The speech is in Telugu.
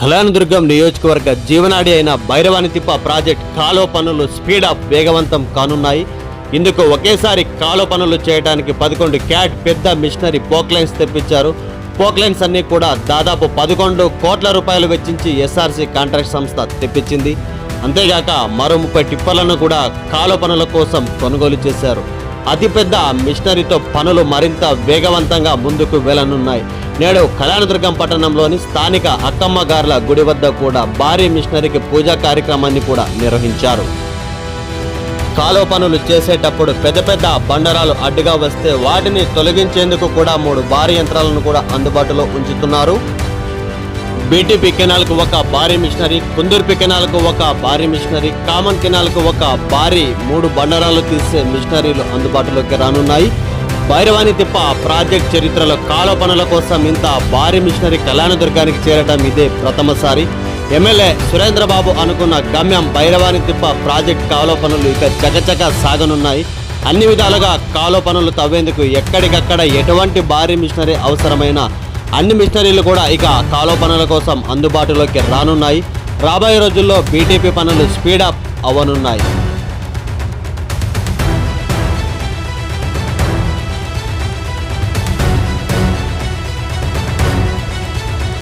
కళ్యాణదుర్గం నియోజకవర్గ జీవనాడి అయిన భైరవాణి తిప్ప ప్రాజెక్ట్ కాలో పనులు స్పీడప్ వేగవంతం కానున్నాయి. ఇందుకు ఒకేసారి కాలో పనులు చేయడానికి పదకొండు క్యాట్ పెద్ద మిషనరీ పోక్లైన్స్ తెప్పించారు. పోక్లైన్స్ అన్ని కూడా దాదాపు పదకొండు కోట్ల రూపాయలు వెచ్చించి ఎస్ఆర్సి కాంట్రాక్ట్ సంస్థ తెప్పించింది. అంతేగాక మరో ముప్పై టిప్పర్లను కూడా కాలో పనుల కోసం కొనుగోలు చేశారు. అతిపెద్ద మిషనరీతో పనులు మరింత వేగవంతంగా ముందుకు వెళ్ళనున్నాయి. నేడు కళ్యాణదుర్గం పట్టణంలోని స్థానిక అక్కమ్మ గార్ల గుడి వద్ద కూడా భారీ మిషనరీకి పూజా కార్యక్రమాన్ని కూడా నిర్వహించారు. కాలువ పనులు చేసేటప్పుడు పెద్ద పెద్ద బండరాలు అడ్డుగా వస్తే వాటిని తొలగించేందుకు కూడా మూడు భారీ యంత్రాలను కూడా అందుబాటులో ఉంచుతున్నారు. బీటీపీ కెనాల్కు ఒక భారీ మిషనరీ కుందూరు కెనాల్కు ఒక భారీ మిషనరీ కామన్ కెనాల్కు ఒక భారీ మూడు బండరాలు తీసే మిషనరీలు అందుబాటులోకి రానున్నాయి. భైరవాణి తిప్ప ప్రాజెక్ట్ చరిత్రలో కాలువ పనుల కోసం ఇంత భారీ మిషనరీ కళ్యాణదుర్గానికి చేరడం ఇదే ప్రథమసారి. ఎమ్మెల్యే సురేంద్రబాబు అనుకున్న గమ్యం భైరవాణి తిప్ప ప్రాజెక్ట్ కాలువ పనులు ఇక చకచక సాగనున్నాయి. అన్ని విధాలుగా కాలువ పనులు తవ్వేందుకు ఎక్కడికక్కడ ఎటువంటి భారీ మిషనరీ అవసరమైన అన్ని మిషనరీలు కూడా ఇక కాలువ పనుల కోసం అందుబాటులోకి రానున్నాయి. రాబోయే రోజుల్లో బీటీపీ పనులు స్పీడప్ అవ్వనున్నాయి